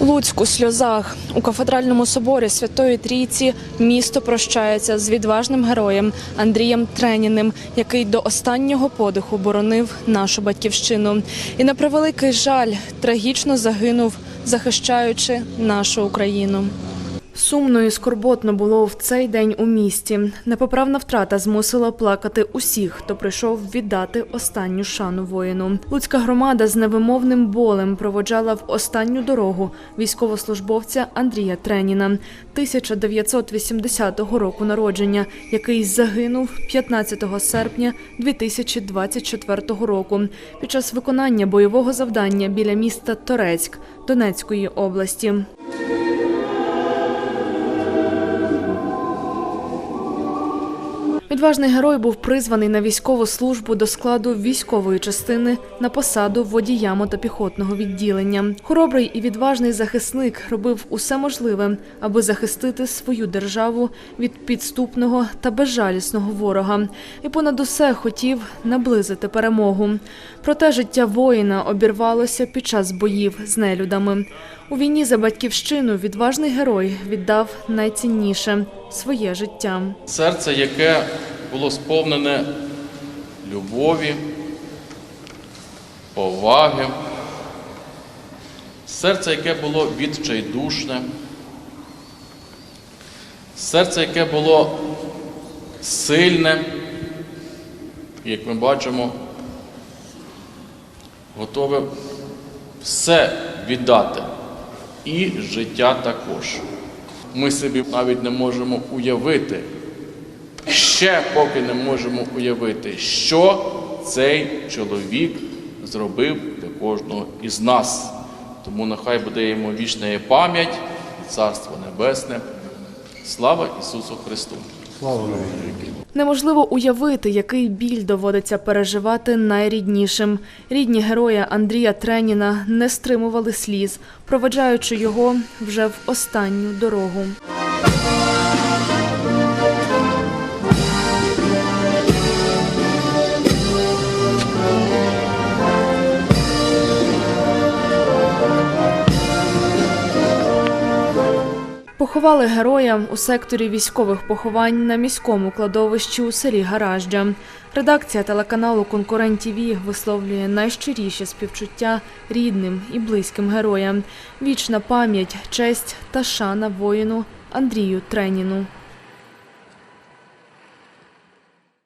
У Луцьку сльозах у кафедральному соборі Святої Трійці місто прощається з відважним героєм Андрієм Треніним, який до останнього подиху боронив нашу батьківщину. І на превеликий жаль трагічно загинув, захищаючи нашу Україну. Сумно і скорботно було в цей день у місті. Непоправна втрата змусила плакати усіх, хто прийшов віддати останню шану воїну. Луцька громада з невимовним болем проводжала в останню дорогу військовослужбовця Андрія Треніна, 1980 року народження, який загинув 15 серпня 2024 року під час виконання бойового завдання біля міста Торецьк Донецької області. Відважний герой був призваний на військову службу до складу військової частини на посаду водія мотопіхотного відділення. Хоробрий і відважний захисник робив усе можливе, аби захистити свою державу від підступного та безжалісного ворога, і понад усе хотів наблизити перемогу. Проте життя воїна обірвалося під час боїв з нелюдами. У війні за батьківщину відважний герой віддав найцінніше своє життя. Серце, яке було сповнене любові, поваги, серце, яке було відчайдушне, серце, яке було сильне, як ми бачимо, готове все віддати, і життя також. Ми собі навіть не можемо уявити, ще поки не можемо уявити, що цей чоловік зробив для кожного із нас. Тому нехай буде йому вічна пам'ять, Царство Небесне. Слава Ісусу Христу! Неможливо уявити, який біль доводиться переживати найріднішим. Рідні героя Андрія Треніна не стримували сліз, проведжаючи його вже в останню дорогу. Поховали героя у секторі військових поховань на міському кладовищі у селі Гаражджа. Редакція телеканалу Конкурент ТІВІ висловлює найщиріше співчуття рідним і близьким героям. Вічна пам'ять, честь та шана воїну Андрію Треніну.